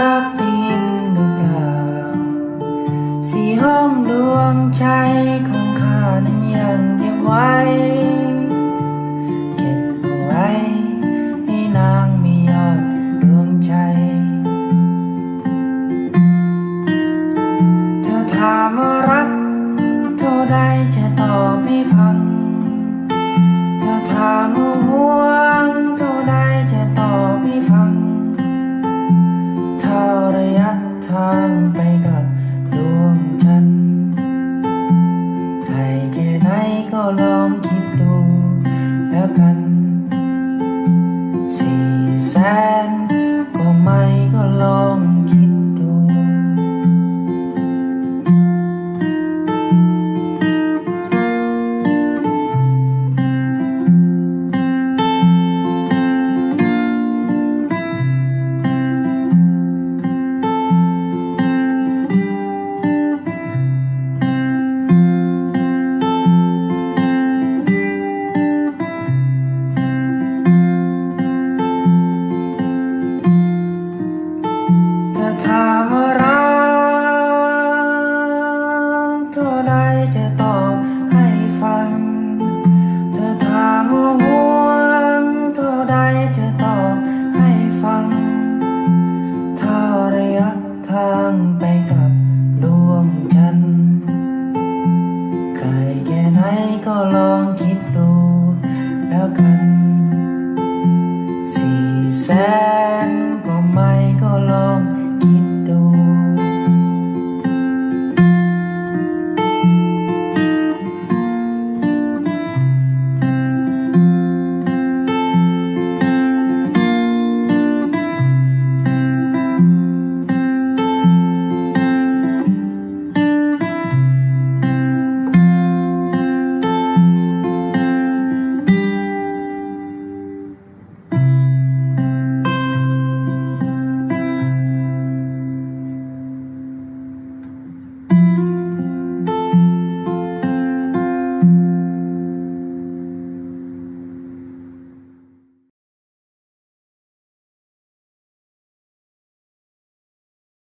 รักดีนหรือเปล่า สีห้องดวงใจของข้านั้นยังเก็บไว้ เก็บเอาไว้ให้นางไม่ยอดดวงใจ เธอถามว่ารักเท่าใดจะตอบไม่ฟัง เธอถามว่า ก็ลองคิดดูแล้วกันสี่แสนก็ไม่ก็ลอง ฉันทร์ไกลแค่ไหนก็ลองคิดดูแล้วกัน